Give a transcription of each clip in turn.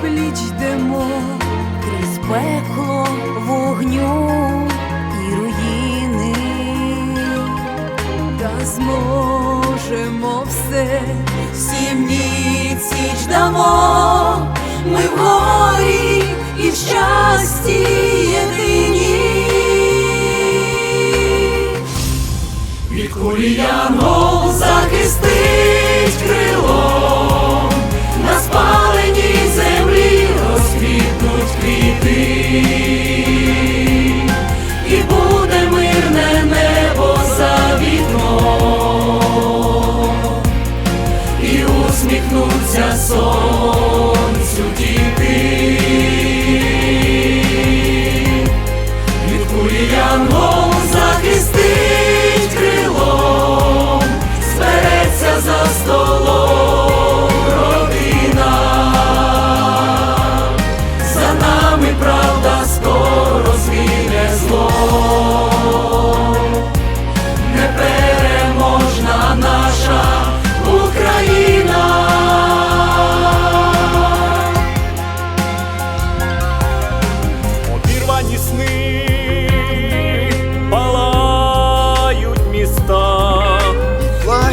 пліч йдемо, крізь пекло вогню і руїни, та зможемо все, всім ніч дамо, ми в горі і в щасті єдині. Від кулі захистить крилом,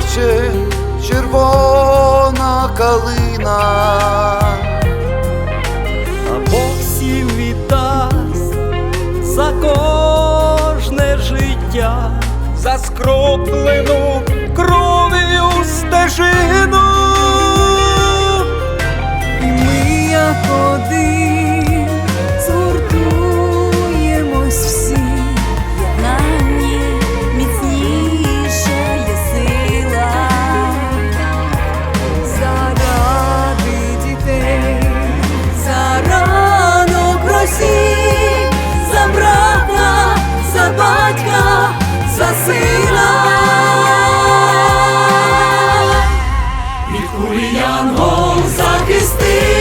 Плаче червона калина. а Бог всім віддасть за кожне життя, за скроплену Від Гол янгол